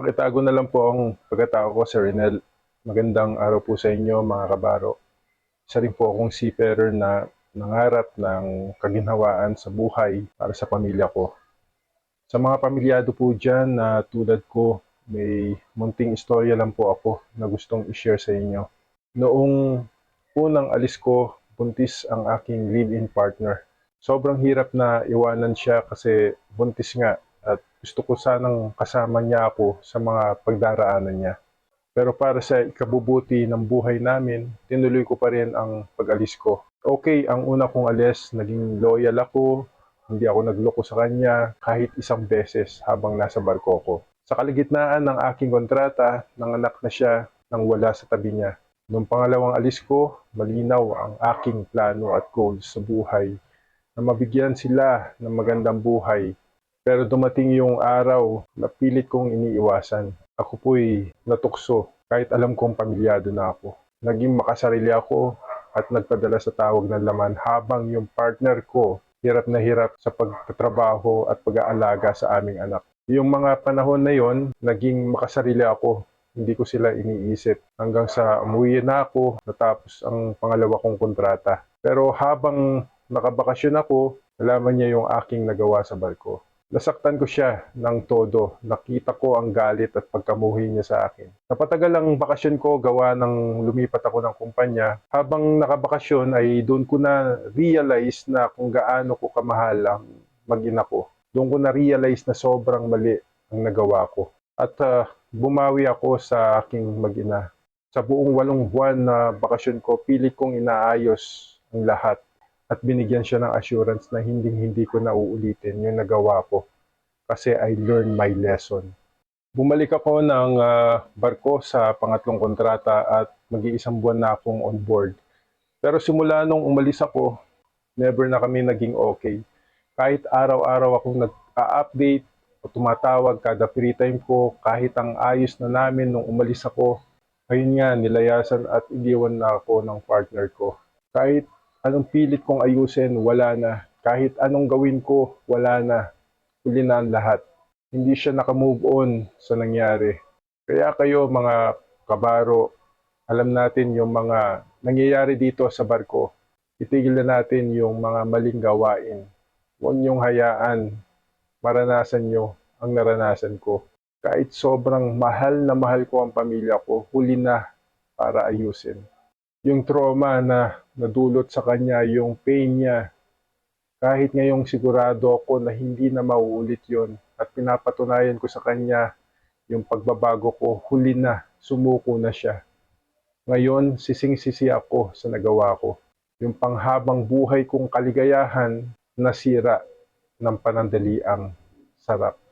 Pakitago na lang po ang pagkatao ko, Sir Renel. Magandang araw po sa inyo, mga kabaro. Isa rin po akong seafarer na nangarap ng kaginhawaan sa buhay para sa pamilya ko. Sa mga pamilyado po dyan na tulad ko, may munting istorya lang po ako na gustong i-share sa inyo. Noong unang alis ko, buntis ang aking live-in partner. Sobrang hirap na iwanan siya kasi buntis nga gusto ko sanang kasama niya ako sa mga pagdaraanan niya. Pero para sa ikabubuti ng buhay namin, tinuloy ko pa rin ang pag-alis ko. Okay, ang una kong alis, naging loyal ako, hindi ako nagloko sa kanya kahit isang beses habang nasa barko ko. Sa kaligitnaan ng aking kontrata, nanganak na siya nang wala sa tabi niya. Noong pangalawang alis ko, malinaw ang aking plano at goals sa buhay na mabigyan sila ng magandang buhay. Pero dumating yung araw na pilit kong iniiwasan. Ako po'y natukso kahit alam kong pamilyado na ako. Naging makasarili ako at nagpadala sa tawag ng laman habang yung partner ko hirap na hirap sa pagtatrabaho at pag-aalaga sa aming anak. Yung mga panahon na yon, naging makasarili ako. Hindi ko sila iniisip hanggang sa umuwi na ako natapos ang pangalawa kong kontrata. Pero habang nakabakasyon ako, nalaman niya yung aking nagawa sa barko. Nasaktan ko siya ng todo. Nakita ko ang galit at pagkamuhi niya sa akin. Napatagal ang bakasyon ko gawa ng lumipat ako ng kumpanya. Habang nakabakasyon ay doon ko na realize na kung gaano ko kamahal ang mag-ina ko. Doon ko na realize na sobrang mali ang nagawa ko. At ah, bumawi ako sa aking mag-ina. Sa buong walong buwan na bakasyon ko, pilit kong inaayos ang lahat at binigyan siya ng assurance na hindi hindi ko na uulitin yung nagawa ko kasi I learned my lesson. Bumalik ako ng ah, barko sa pangatlong kontrata at mag-iisang buwan na akong on board. Pero simula nung umalis ako, never na kami naging okay. Kahit araw-araw akong nag-update o tumatawag kada free time ko, kahit ang ayos na namin nung umalis ako, ayun nga, nilayasan at iniwan na ako ng partner ko. Kahit anong pilit kong ayusin, wala na. Kahit anong gawin ko, wala na. Huli na ang lahat. Hindi siya nakamove on sa nangyari. Kaya kayo mga kabaro, alam natin yung mga nangyayari dito sa barko. Itigil na natin yung mga maling gawain. Huwag niyong hayaan maranasan niyo ang naranasan ko. Kahit sobrang mahal na mahal ko ang pamilya ko, huli na para ayusin yung trauma na nadulot sa kanya, yung pain niya, kahit ngayong sigurado ako na hindi na mauulit yon at pinapatunayan ko sa kanya yung pagbabago ko, huli na, sumuko na siya. Ngayon, sising-sisi ako sa nagawa ko. Yung panghabang buhay kong kaligayahan, nasira ng panandaliang sarap.